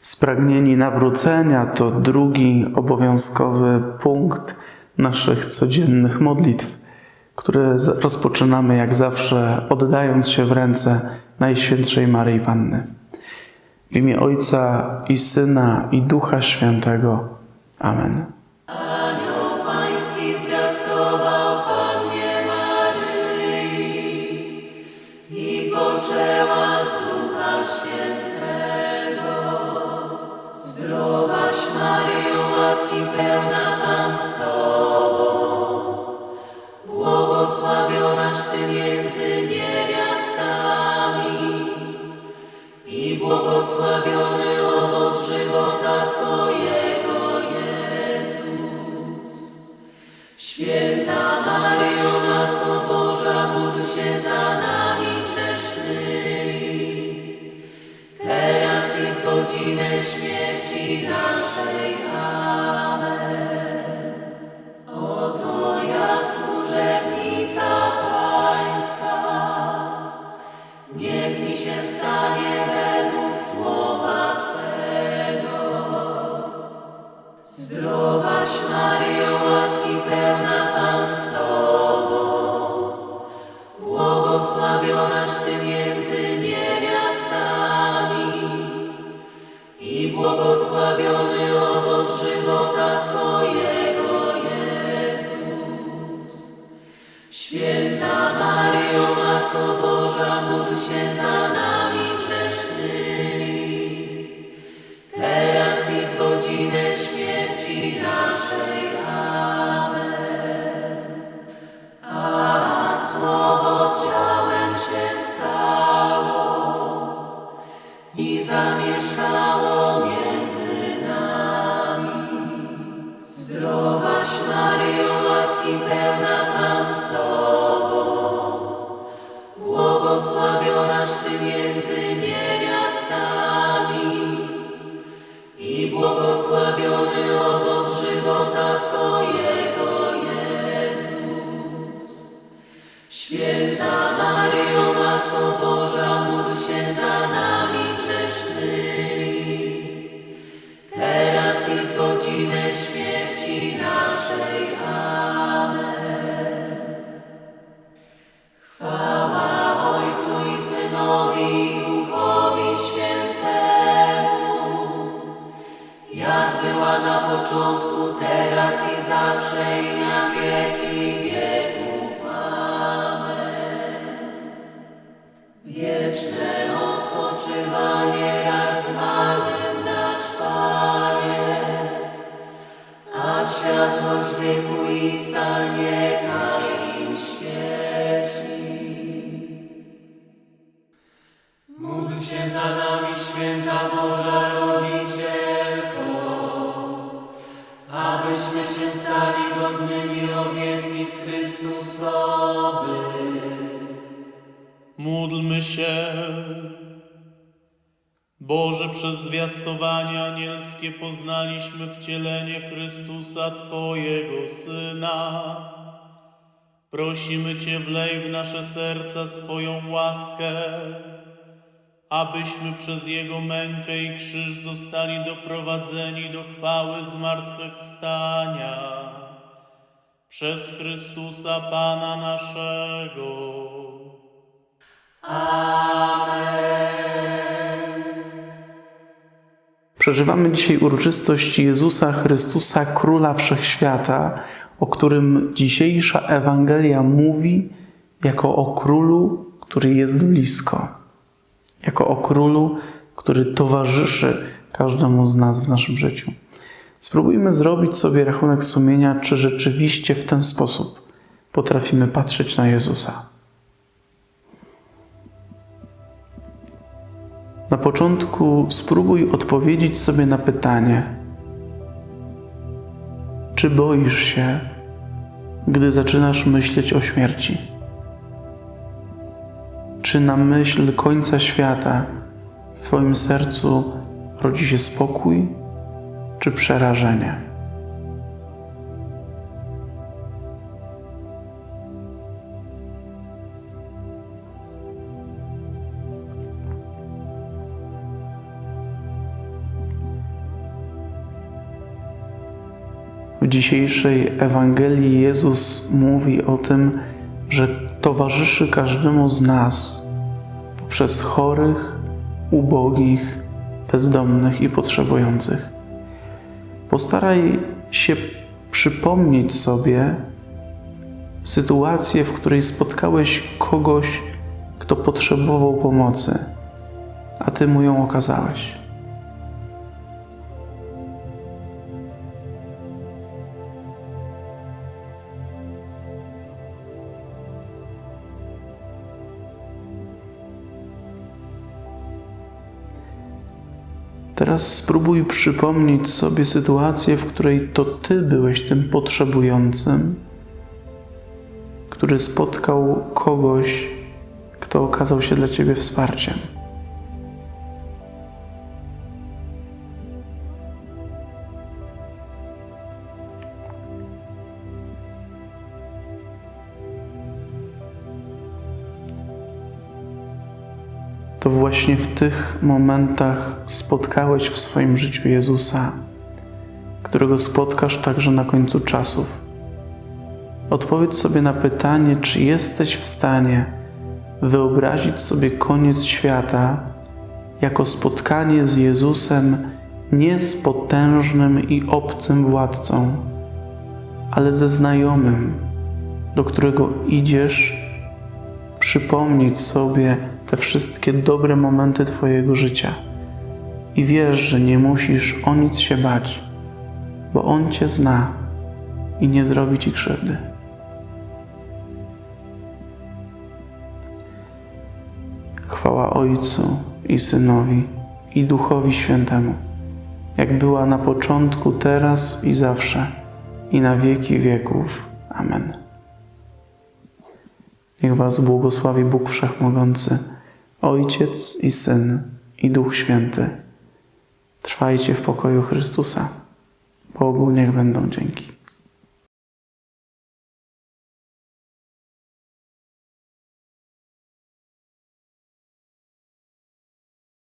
Spragnieni nawrócenia to drugi obowiązkowy punkt naszych codziennych modlitw, które rozpoczynamy jak zawsze, oddając się w ręce Najświętszej Maryi Panny. W imię Ojca i Syna i Ducha Świętego. Amen. Łaski pełna Pan z błogosławionaś Ty między niewiastami i błogosławiony owoc żywota Twojego, Jezus. Święta Maryjo, Matko Boża, módl się za nami grzesznymi, teraz i w godzinę śmierci naszej. Błogosławionaś Ty między niewiastami i błogosławiony owoc żywota Twojego, Jezus. Święta Maryjo, Matko Boża, módl się za nami teraz i zawsze i na wieki wieków. Amen. Wieczne odpoczywanie raz zmarłym dać Panie, a światłość wiekuista niechaj Módlmy się. Boże, przez zwiastowanie anielskie poznaliśmy wcielenie Chrystusa, Twojego Syna. Prosimy Cię, wlej w nasze serca swoją łaskę, abyśmy przez Jego mękę i krzyż zostali doprowadzeni do chwały zmartwychwstania. Przez Chrystusa Pana naszego. Przeżywamy dzisiaj uroczystość Jezusa Chrystusa, Króla Wszechświata, o którym dzisiejsza Ewangelia mówi jako o królu, który jest blisko, jako o królu, który towarzyszy każdemu z nas w naszym życiu. Spróbujmy zrobić sobie rachunek sumienia, czy rzeczywiście w ten sposób potrafimy patrzeć na Jezusa. Na początku spróbuj odpowiedzieć sobie na pytanie: czy boisz się, gdy zaczynasz myśleć o śmierci? Czy na myśl końca świata w Twoim sercu rodzi się spokój czy przerażenie? Dzisiejszej Ewangelii Jezus mówi o tym, że towarzyszy każdemu z nas poprzez chorych, ubogich, bezdomnych i potrzebujących. Postaraj się przypomnieć sobie sytuację, w której spotkałeś kogoś, kto potrzebował pomocy, a ty mu ją okazałeś. Teraz spróbuj przypomnieć sobie sytuację, w której to ty byłeś tym potrzebującym, który spotkał kogoś, kto okazał się dla ciebie wsparciem. To właśnie w tych momentach spotkałeś w swoim życiu Jezusa, którego spotkasz także na końcu czasów. Odpowiedz sobie na pytanie, czy jesteś w stanie wyobrazić sobie koniec świata jako spotkanie z Jezusem nie z potężnym i obcym władcą, ale ze znajomym, do którego idziesz, przypomnieć sobie te wszystkie dobre momenty Twojego życia i wiesz, że nie musisz o nic się bać, bo On Cię zna i nie zrobi Ci krzywdy. Chwała Ojcu i Synowi i Duchowi Świętemu, jak była na początku, teraz i zawsze, i na wieki wieków. Amen. Niech Was błogosławi Bóg Wszechmogący, Ojciec i Syn i Duch Święty. Trwajcie w pokoju Chrystusa. Bogu niech będą dzięki.